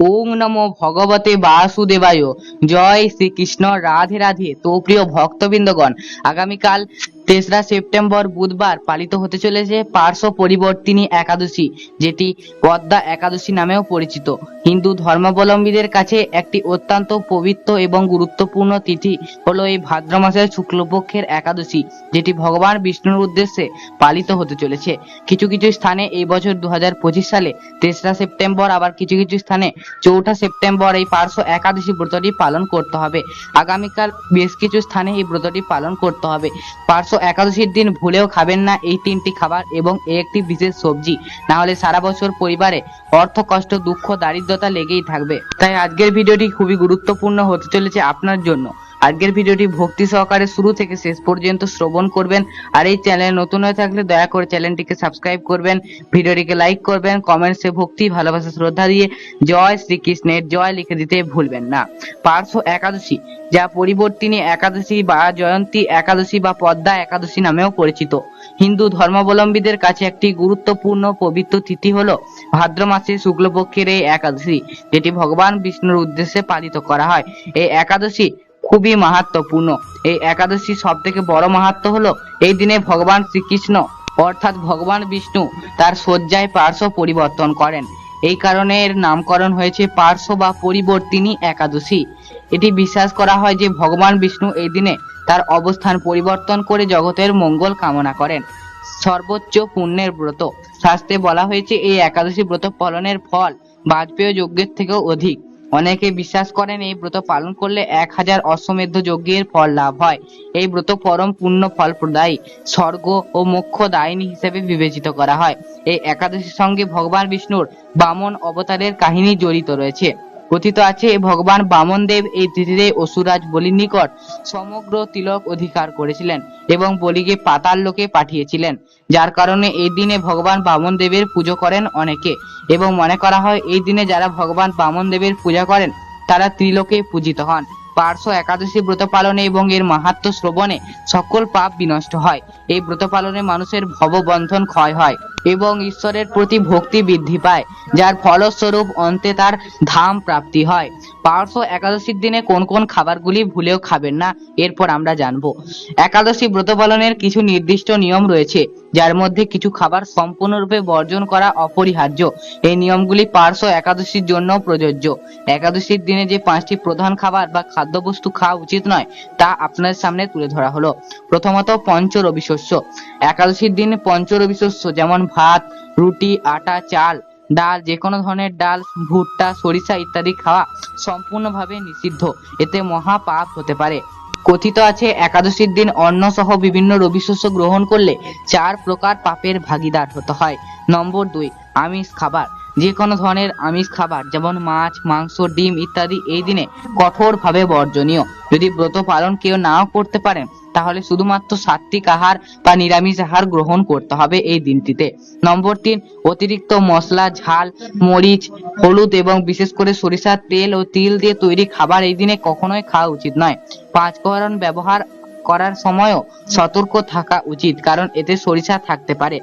ওং নমো ভগবতে বাসুদেবায়। জয় শ্রীকৃষ্ণ রাধে রাধে। তো প্রিয় ভক্তবৃন্দগণ আগামীকাল তেসরা সেপ্টেম্বর বুধবার পালিত হতে চলেছে পার্শ্ব পরিবর্তিনী একাদশী, যেটি পদ্মা একাদশী নামেও পরিচিত। হিন্দু ধর্মাবলম্বীদের কাছে একটি অত্যন্ত পবিত্র এবং গুরুত্বপূর্ণ তিথি হলো এই ভাদ্র মাসের শুক্লপক্ষের একাদশী, যেটি ভগবান বিষ্ণুর উদ্দেশ্যে পালিত হতে চলেছে। কিছু কিছু স্থানে এই বছর দু হাজার পঁচিশ সালে তেসরা সেপ্টেম্বর, আবার কিছু কিছু স্থানে চৌঠা সেপ্টেম্বর এই পার্শ্ব একাদশী ব্রতটি পালন করতে হবে। আগামীকাল বেশ কিছু স্থানে এই ব্রতটি পালন করতে হবে। পার্শ্ব একাদশীর দিন ভুলেও খাবেন না এই তিনটি খাবার এবং একটি বিশেষ সবজি। না হলে সারা বছর পরিবারে অর্থ, কষ্ট, দুঃখ, দারিদ্রতা লেগেই থাকবে। তাই আজকের ভিডিওটি খুবই গুরুত্বপূর্ণ হতে চলেছে আপনার জন্য। আজকের ভিডিওটি ভক্তি সহকারে শুরু থেকে শেষ পর্যন্ত শ্রবণ করবেন আর এই চ্যানেল নতুন হয়ে থাকলে দয়া করে চ্যানেলটিকে সাবস্ক্রাইব করবেন, ভিডিওটিকে লাইক করবেন কমেন্টসে ভক্তি, ভালোবাসা, শ্রদ্ধা দিয়ে জয় শ্রীকৃষ্ণের জয় লিখে দিতে ভুলবেন না। পার্শ্ব একাদশী, যা পরিবর্তিনী একাদশী বা জয়ন্তী একাদশী বা পদ্মা একাদশী নামেও পরিচিত। হিন্দু ধর্মাবলম্বীদের কাছে একটি গুরুত্বপূর্ণ পবিত্র তিথি হলো ভাদ্র মাসে শুক্লপক্ষের এই একাদশী, যেটি ভগবান বিষ্ণুর উদ্দেশ্যে পালিত করা হয়। এই একাদশী খুবই মাহাত্মপূর্ণ। এই একাদশী সব থেকে বড় মাহাত্ম হলো, এই দিনে ভগবান শ্রীকৃষ্ণ, অর্থাৎ ভগবান বিষ্ণু, তার শয্যায় পার্শ্ব পরিবর্তন করেন। এই কারণে এর নামকরণ হয়েছে পার্শ্ব বা পরিবর্তিনী একাদশী। এটি বিশ্বাস করা হয় যে ভগবান বিষ্ণু এই দিনে তার অবস্থান পরিবর্তন করে জগতের মঙ্গল কামনা করেন। সর্বোচ্চ পুণ্যের ব্রত। শাস্ত্রে বলা হয়েছে, এই একাদশী ব্রত পালনের ফল বাজপেয় যজ্ঞের থেকেও অধিক। অনেকে বিশ্বাস করেন এই ব্রত পালন করলে এক হাজার অশ্বমেধ যজ্ঞের ফল লাভ হয়। এই ব্রত পরম পূর্ণ ফল প্রদায়ী, স্বর্গ ও মোক্ষ দায়িনী হিসেবে বিবেচিত করা হয়। এই একাদশীর সঙ্গে ভগবান বিষ্ণুর বামন অবতারের কাহিনী জড়িত রয়েছে। কথিত আছে, ভগবান বামন দেব এই তিথিতে অসুরাজ বলির নিকট সমগ্র তিলক অধিকার করেছিলেন এবং বলিকে পাতাল লোকে পাঠিয়েছিলেন। যার কারণে এই দিনে ভগবান বামন দেবের পুজো করেন অনেকে এবং মনে করা হয় এই দিনে যারা ভগবান বামন দেবের পূজা করেন, তারা ত্রিলোকে পূজিত হন। পার্শ্ব একাদশী ব্রত পালনে এবং এর মাহাত্ম শ্রবণে সকল পাপ বিনষ্ট হয়। এই ব্রত পালনে মানুষের ভববন্ধন ক্ষয় হয়। এবং ঈশ্বরের প্রতি ভক্তি বৃদ্ধি পায়, যার ফলস্বরূপ অন্তে তার ধাম প্রাপ্তি হয়। পার্শ্ব একাদশীর দিনে কোন কোন খাবারগুলি ভুলেও খাবেন না, এরপর আমরা জানব। একাদশী ব্রত পালনের কিছু নির্দিষ্ট নিয়ম রয়েছে, যার মধ্যে কিছু খাবার সম্পূর্ণরূপে বর্জন করা অপরিহার্য। এই নিয়মগুলি পার্শ্ব একাদশীর জন্য প্রযোজ্য। একাদশীর দিনে যে পাঁচটি প্রধান খাবার বা খাদ্যবস্তু খাওয়া উচিত নয়, তা আপনাদের সামনে তুলে ধরা হলো। প্রথমত পঞ্চ রবি শস্য একাদশীর দিনে পঞ্চ রবি শস্য যেমন ভাত, রুটি, আটা, চাল, ডাল যে কোনো ধরনের ডাল, ভুট্টা, সরিষা ইত্যাদি খাওয়া সম্পূর্ণভাবে নিষিদ্ধ। এতে মহা পাপ হতে পারে। কথিত আছে, একাদশীর দিন অন্ন সহ বিভিন্ন রবি শস্য গ্রহণ করলে চার প্রকার পাপের ভাগিদার হতে হয়। নম্বর দুই, আমিষ খাবার। যে কোনো ধরনের আমিষ খাবার, যেমন মাছ, মাংস, ডিম ইত্যাদি এই দিনে কঠোরভাবে বর্জনীয়। যদি ব্রত পালন কেউ নাও করতে পারেন তাহলে শুধুমাত্র সাত্বিক আহার বা নিরামিষ আহার গ্রহণ করতে হবে এই দিনটিতে। নম্বর তিন, অতিরিক্ত মশলা, ঝাল, মরিচ, হলুদ এবং বিশেষ করে সরিষার তেল ও তিল দিয়ে তৈরি খাবার এই দিনে কখনোই খাওয়া উচিত নয়। পাঁচফোড়ন ব্যবহার করার সময়ও সতর্ক থাকা উচিত, কারণ এতে সরিষা থাকতে পারে।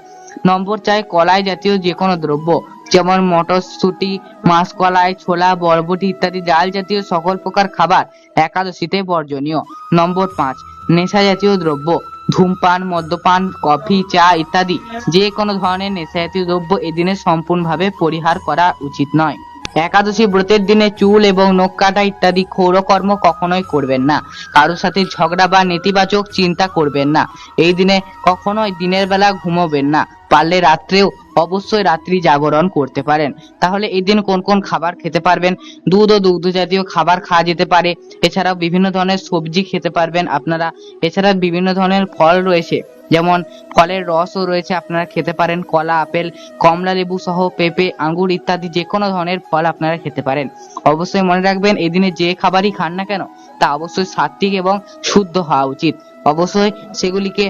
নম্বর চাই কলাই জাতীয় যে কোনো দ্রব্য, যেমন মটরশুঁটি, মাসকলাই, ছোলা, বরবটি ইত্যাদি ডাল জাতীয় সকল প্রকার খাবার একাদশীতে বর্জনীয়। নম্বর পাঁচ নেশা জাতীয় দ্রব্য, ধূমপান, মদ্যপান, কফি, চা ইত্যাদি যে কোনো ধরনের নেশা জাতীয় দ্রব্য এদিনে সম্পূর্ণভাবে পরিহার করা উচিত নয়। একাদশী ব্রতের দিনে চুল এবং নখ কাটা ইত্যাদি ক্ষৌরকর্ম কখনোই করবেন না। কারোর সাথে ঝগড়া বা নেতিবাচক চিন্তা করবেন না। এই দিনে কখনোই দিনের বেলা ঘুমোবেন না। পারলে রাত্রেও অবশ্যই রাত্রি জাগরণ করতে পারেন। তাহলে এই দিন কোন কোন খাবার খেতে পারবেন? দুধ ও দুগ্ধ জাতীয় খাবার খাওয়া যেতে পারে। এছাড়াও বিভিন্ন ধরনের সবজি খেতে পারবেন আপনারা। এছাড়া বিভিন্ন ধরনের ফল রয়েছে। যেমন ফলের রসও রয়েছে, আপনারা খেতে পারেন। কলা, আপেল, কমলা লেবু সহ পেঁপে, আঙ্গুর ইত্যাদি যে কোনো ধরনের ফল আপনারা খেতে পারেন। অবশ্যই মনে রাখবেন, এই দিনে যে খাবারই খান না কেন, তা অবশ্যই সাত্বিক এবং শুদ্ধ হওয়া উচিত। অবশ্যই সেগুলিকে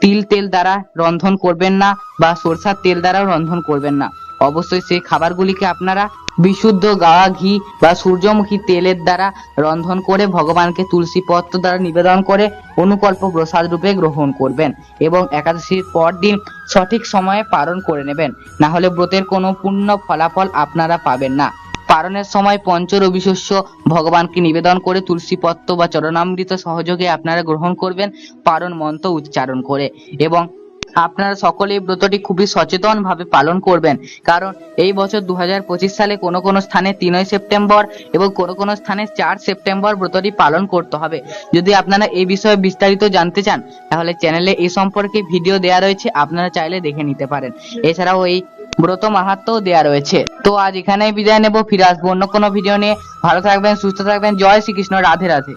তিল তেল দ্বারা রন্ধন করবেন না। বা সরষার তেল দ্বারাও রন্ধন করবেন না। অবশ্যই সেই খাবারগুলিকে আপনারা বিশুদ্ধ গাওয়া ঘি বা সূর্যমুখী তেলের দ্বারা রন্ধন করে ভগবানকে তুলসী পত্র দ্বারা নিবেদন করে অনুকল্প প্রসাদ রূপে গ্রহণ করবেন এবং একাদশীর পর দিন সঠিক সময়ে পালন করে নেবেন। না হলে ব্রতের কোনো পূর্ণ ফলাফল আপনারা পাবেন না। পালনের সময় পঞ্চ শস্য ভগবানকে নিবেদন করে তুলসী পত্র বা চরণামৃত সহযোগে আপনারা গ্রহণ করবেন পারণ মন্ত্র উচ্চারণ করে এবং আপনারা সকলে এই ব্রতটি খুবই সচেতন ভাবে পালন করবেন। কারণ এই বছর দুহাজার পঁচিশ সালে কোনো কোনো স্থানে তিনই সেপ্টেম্বর এবং কোনো কোনো স্থানে চার সেপ্টেম্বর ব্রতটি পালন করতে হবে। যদি আপনারা এই বিষয়ে বিস্তারিত জানতে চান, তাহলে চ্যানেলে এই সম্পর্কে ভিডিও দেওয়া রয়েছে, আপনারা চাইলে দেখে নিতে পারেন। এছাড়াও এই ব্রত মাহাত্মও দেওয়া রয়েছে। তো আজ এখানেই বিদায় নেব, ফিরে আসব অন্য কোনো ভিডিও নিয়ে। ভালো থাকবেন, সুস্থ থাকবেন, জয় শ্রীকৃষ্ণ, রাধে রাধে।